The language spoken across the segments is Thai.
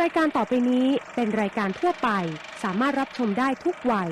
รายการต่อไปนี้เป็นรายการทั่วไป สามารถรับชมได้ทุกวัย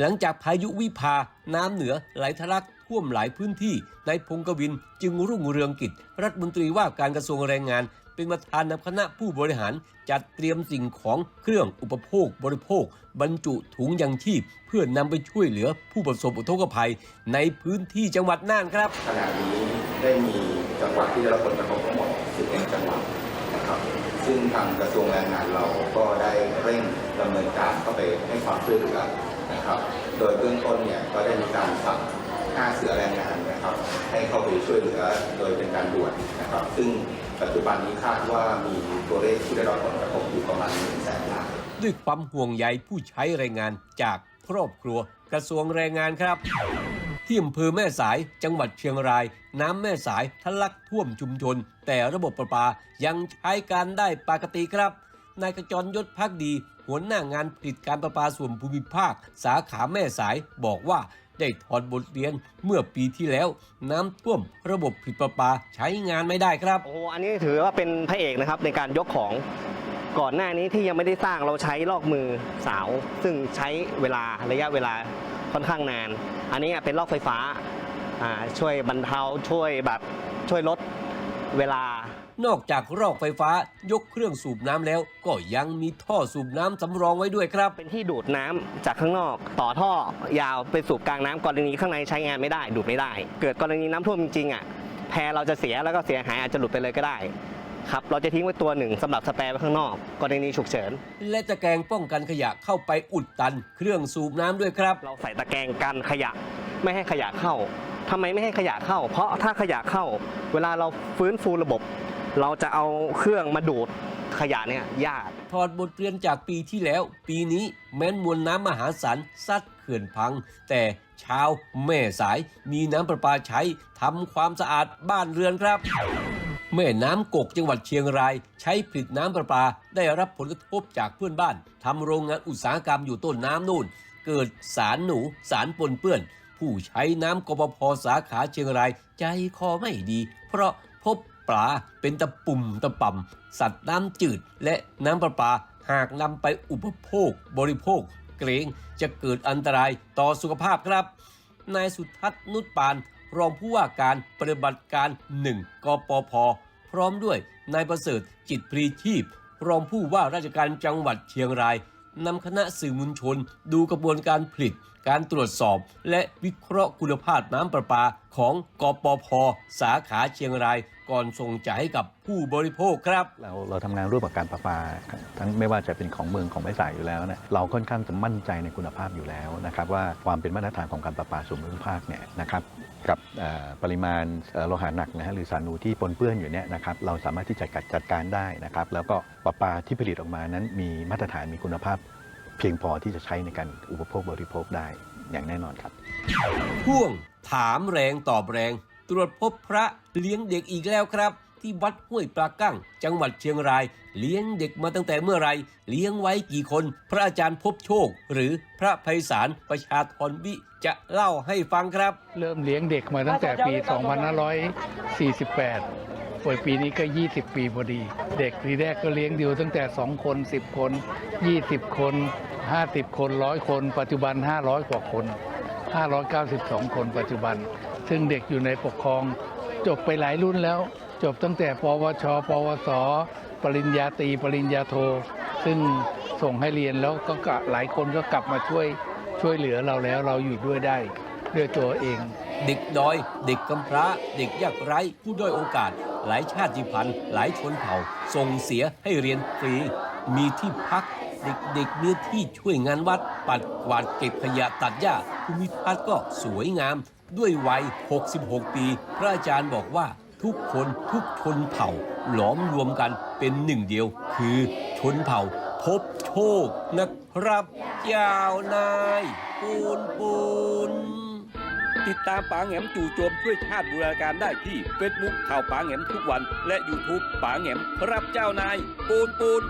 หลังจากพายุวิภา น้ำเหนือไหลทะลักท่วมหลายพื้นที่ในายพงกวินจึงรุ่งเรืองกิจ รัฐมนตรีว่าการกระทรวงแรงงาน เป็นประธานนำคณะผู้บริหารจัดเตรียมสิ่งของเครื่องอุปโภคบริโภค บรรจุถุงยังชีพ เพื่อนำไปช่วยเหลือผู้ประสบอุทกภัยในพื้นที่จังหวัดน่านครับขณะนี้ได้มีจังหวัดที่ได้รับผลกระทบทั้งหมด11จังหวัดนะครับซึ่งทางกระทรวงแรงงานเราก็ได้เร่งดำเนินการเข้าไปให้ความช่วยเหลือนะครับ โดยเบื้องต้นเนี่ยก็ได้มีการสั่งห้าเสือแรงงานนะครับ ให้เข้าไปช่วยเหลือโดยเป็นการด่วนนะครับ ซึ่ง ปัจจุบันนี้คาดว่ามีตัวเลขที่ได้รับผลกระทบอยู่ประมาณ1แสนรายด้วยความห่วงใยผู้ใช้แรงงานจากครอบครัวกระทรวงแรงงานครับ ที่อำเภอแม่สายจังหวัดเชียงราย น้ำแม่สายทะลักท่วมชุมชน แต่ระบบประปายังใช้การได้ปกติครับนายกระจรยศพักดี หัวหน้างานผลิตการประปาส่วนภูมิภาค สาขาแม่สายบอกว่า ได้ถอดบทเรียนเมื่อปีที่แล้ว น้ำท่วมระบบผลิตประปาใช้งานไม่ได้ครับ โอ้โหอันนี้ถือว่าเป็นพระเอกนะครับในการยกของก่อนหน้านี้ที่ยังไม่ได้สร้างเราใช้ลอกมือสาว ซึ่งใช้เวลาระยะเวลาค่อนข้างนาน อันนี้เป็นลอกไฟฟ้าอ่าช่วยบรรเทาช่วยแบบช่วยลดเวลา นอกจากรอกไฟฟ้ายกเครื่องสูบน้ำแล้ว ก็ยังมีท่อสูบน้ำสำรองไว้ด้วยครับ เป็นที่ดูดน้ำจากข้างนอก ต่อท่อยาวไปสู่กลางน้ำกรณีข้างในใช้งานไม่ได้ ดูดไม่ได้ เกิดกรณีน้ำท่วมจริงๆอะแพเราจะเสียแล้วก็เสียหายอาจจะหลุดไปเลยก็ได้ครับเราจะทิ้งไว้ตัวหนึ่งสำหรับสแปร์ไว้ข้างนอกกรณีฉุกเฉิน และตะแกรงป้องกันขยะเข้าไปอุดตัน เครื่องสูบน้ำด้วยครับ เราใส่ตะแกรงกันขยะไม่ให้ขยะเข้าทำไมไม่ให้ขยะเข้า เพราะถ้าขยะเข้า เวลาเราฟื้นฟูระบบ เราจะเอาเครื่องมาดูดขยะเนี่ยยาก ถอดบทเรียนจากปีที่แล้ว ปีนี้แม้นมวลน้ำมหาศาลซัดเขื่อนพัง แต่ชาวแม่สายมีน้ำประปาใช้ทำความสะอาดบ้านเรือนครับ แม่น้ำกกจังหวัดเชียงราย ใช้ผลิตน้ำประปาได้รับผลกระทบจากเพื่อนบ้านทำโรงงานอุตสาหกรรมอยู่ต้นน้ำนู่น เกิดสารหนูสารปนเปื้อน ผู้ใช้น้ำกปพสาขาเชียงรายใจคอไม่ดี เพราะพบ ปลาเป็นตะปุ่มตะป่ำสัตว์น้ำจืด และน้ำประปาหากนำไปอุปโภค บริโภค เกรงจะเกิดอันตรายต่อสุขภาพครับ นายสุทัศน์นุชปาน รองผู้ว่าการปฏิบัติการ1กปพพร้อมด้วยนายประเสริฐจิตพรีชีพ รองผู้ว่าราชการจังหวัดเชียงรายนำคณะสื่อมวลชน ดูกระบวนการผลิต การตรวจสอบ และวิเคราะห์คุณภาพน้ำประปา ของกปพสาขาเชียงราย ก่อนส่งจ่ายให้กับผู้บริโภคครับ เราเราทำงานร่วมกับการประปาทั้งไม่ว่าจะเป็นของเมืองของแม่สายอยู่แล้วเนี่ยเราค่อนข้างจะมั่นใจในคุณภาพอยู่แล้วนะครับว่าความเป็นมาตรฐานของการประปาส่วนภูมิภาคเนี่ยนะครับกับเอ่อปริมาณเอ่อโลหะหนักนะฮะหรือสารหนูที่ปนเปื้อนอยู่เนี่ยนะครับเราสามารถที่จะจัดจัดการได้นะครับแล้วก็ประปาที่ผลิตออกมานั้นมีมาตรฐานมีคุณภาพเพียงพอที่จะใช้ในการอุปโภคบริโภคได้อย่างแน่นอนครับพ่วง ถามแรงตอบแรง ตรวจพบพระเลี้ยงเด็กอีกแล้วครับ ที่วัดห้วยปลากั้ง จังหวัดเชียงราย เลี้ยงเด็กมาตั้งแต่เมื่อไรเลี้ยงไว้กี่คน พระอาจารย์พบโชค หรือพระไพศาลประชาธรวิจะเล่าให้ฟังครับ เริ่มเลี้ยงเด็กมาตั้งแต่ปี 2548ป่วยปีนี้ก็ 20 ปีพอดี เด็กทีแรกก็เลี้ยงอยู่ตั้งแต่ 2 คน 10 คน 20 คน 50 คน 100 คน ปัจจุบัน 500 กว่าคน 592 คนปัจจุบัน ซึ่งเด็กอยู่ในปกครอง จบไปหลายรุ่นแล้ว จบตั้งแต่ปวช ปวส ปริญญาตรี ปริญญาโท ซึ่งส่งให้เรียนแล้วก็หลายคนก็กลับมาช่วยช่วยเหลือเราแล้วเราอยู่ด้วยได้ด้วยตัวเอง เด็กดอย เด็กกำพร้า เด็กยากไร้ผู้ด้อยโอกาส หลายชาติพันธุ์ หลายชนเผ่า ส่งเสียให้เรียนฟรี มีที่พัก เด็กๆมีที่ช่วยงานวัด ปัดกวาดเก็บขยะตัดหญ้าภูมิทัศน์ก็สวยงาม ด้วยวัย 66 ปี พระอาจารย์บอกว่าทุกคนทุกชนเผ่า หลอมรวมกันเป็นหนึ่งเดียว คือชนเผ่า พบโชคนะครับเจ้านายปูนปูนติดตามป๋าแหมจู่โจมช่วยชาติบูรณาการได้ที่เฟซบุ๊กข่าวป๋าแหมทุกวัน และ YouTube ป๋าแหมรับเจ้านายปูนปูน